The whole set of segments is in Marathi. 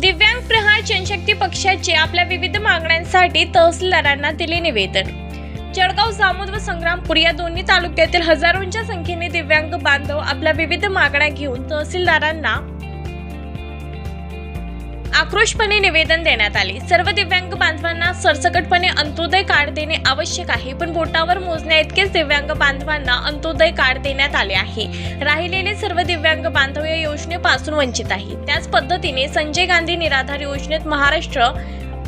दिव्यांग प्रहार जनशक्ती पक्षाचे आपल्या विविध मागण्यांसाठी तहसीलदारांना दिले निवेदन. जळगाव जामोद व संग्रामपूर या दोन्ही तालुक्यातील हजारोंच्या संख्येने दिव्यांग बांधव आपल्या विविध मागण्या घेऊन तहसीलदारांना आक्रोशपणे निवेदन देण्यात आले. सर्व दिव्यांग बांधवांना सरसकटपणे अंत्योदय कार्ड देणे आवश्यक आहे पण बोटावर मोजण्या इतकेच दिव्यांग बांधवांना अंत्योदय कार्ड देण्यात आले आहे. राहिलेले सर्व दिव्यांग बांधव या योजनेपासून वंचित आहे त्याच पद्धतीने संजय गांधी निराधार योजनेत महाराष्ट्र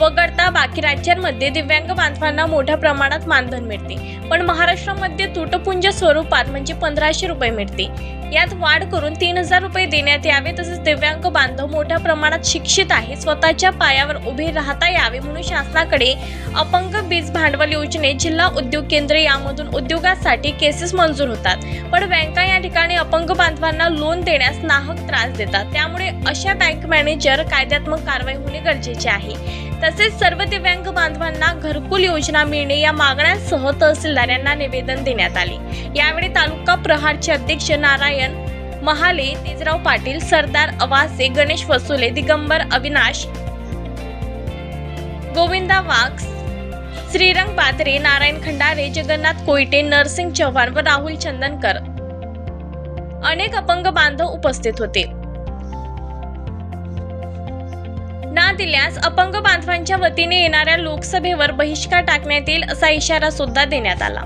वगळता बाकी राज्यांमध्ये दिव्यांग बांधवांना मोठ्या प्रमाणात मानधन मिळते. पण महाराष्ट्रामध्ये तुटपुंज स्वरूपात म्हणजे पंधराशे रुपये मिळते. यात वाढ करून तीन हजार रुपये देण्यात यावे तसेच दिव्यांग बांधव मोठ्या प्रमाणात शिक्षित आहे स्वतःच्या पायावर उभे राहता यावे म्हणून शासनाकडे अपंग बीज भांडवल योजनेत जिल्हा उद्योग केंद्र यामधून उद्योगासाठी केसेस मंजूर होतात. पण बँका या ठिकाणी अपंग बांधवांना लोन देण्यास नाहक त्रास देतात. त्यामुळे अशा बँक मॅनेजर कायद्यात्मक कारवाई होणे गरजेचे आहे. तसेच सर्व दिव्यांग बांधवांना घरकुल योजना मिळणे या मागण्यांसह तहसीलदार यांना निवेदन देण्यात आले. यावेळी तालुका प्रहारचे अध्यक्ष नारायण महाले तेजराव पाटील सरदार अवासे गणेश वसुले दिगंबर अविनाश गोविंदा वाघ श्रीरंग पात्रे नारायण खंडारे जगन्नाथ कोयटे नरसिंग चव्हाण व राहुल चंदनकर अनेक अपंग बांधव उपस्थित होते. दिल्यास अपंग बांधवांच्या वतीने येणाऱ्या लोकसभेवर बहिष्कार टाकण्यात येईल असा इशारा सुद्धा देण्यात आला.